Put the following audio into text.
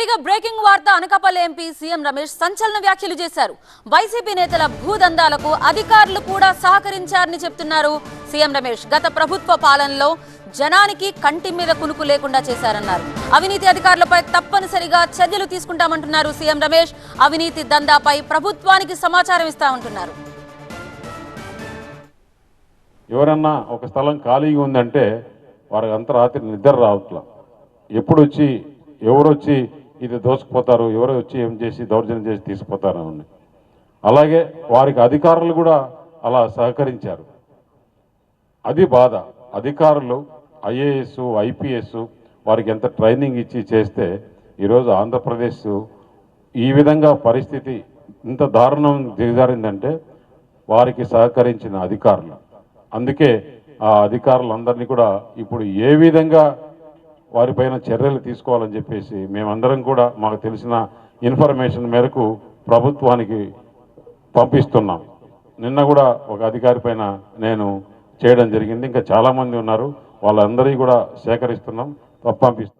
రైట్గా breaking వార్త Anakapalli MP CM Ramesh సంచలన వ్యాఖ్యలు చేశారు. వైసీపీ నేతల భూదందాలకు అధికారులు కూడా సహకరించారని చెప్తున్నారు సీఎం రమేష్. గత ప్రభుత్వ పాలనలో జనానికి కంటి మీద కునుకు లేకుండా చేశారన్నారు. అవినీతి అధికారులపై తప్పనిసరిగా చర్యలు తీసుకుంటామంటున్నారు సీఎం రమేష్. అవినీతి దందాపై ప్రభుత్వానికి సమాచారం ఇస్తామంటున్నారు. ఎవరన్నా ఒక స్థలం ఖాళీగా ఉందంటే వారికి అంత రాత్రి నిద్ర రావట్లా. ఎప్పుడు వచ్చి ఎవరు వచ్చి ఇది దోసుకుపోతారు ఎవరో వచ్చి ఏం చేసి దౌర్జన్యం చేసి తీసుకుపోతారు అని. అలాగే వారికి అధికారులు కూడా అలా సహకరించారు. అది బాధ. అధికారులు ఐఏఎస్ ఐపీఎస్ వారికి ఎంత ట్రైనింగ్ ఇచ్చి చేస్తే ఈరోజు ఆంధ్రప్రదేశ్ ఈ విధంగా పరిస్థితి ఇంత దారుణం దిగజారిందంటే వారికి సహకరించిన అధికారులు. అందుకే ఆ అధికారులందరినీ కూడా ఇప్పుడు ఏ విధంగా వారిపైన చర్యలు తీసుకోవాలని చెప్పేసి మేమందరం కూడా మాకు తెలిసిన ఇన్ఫర్మేషన్ మేరకు ప్రభుత్వానికి పంపిస్తున్నాం. నిన్న కూడా ఒక అధికారి పైన నేను చేయడం జరిగింది. ఇంకా చాలామంది ఉన్నారు. వాళ్ళందరికీ కూడా సేకరిస్తున్నాం. పంపిస్తున్నాం.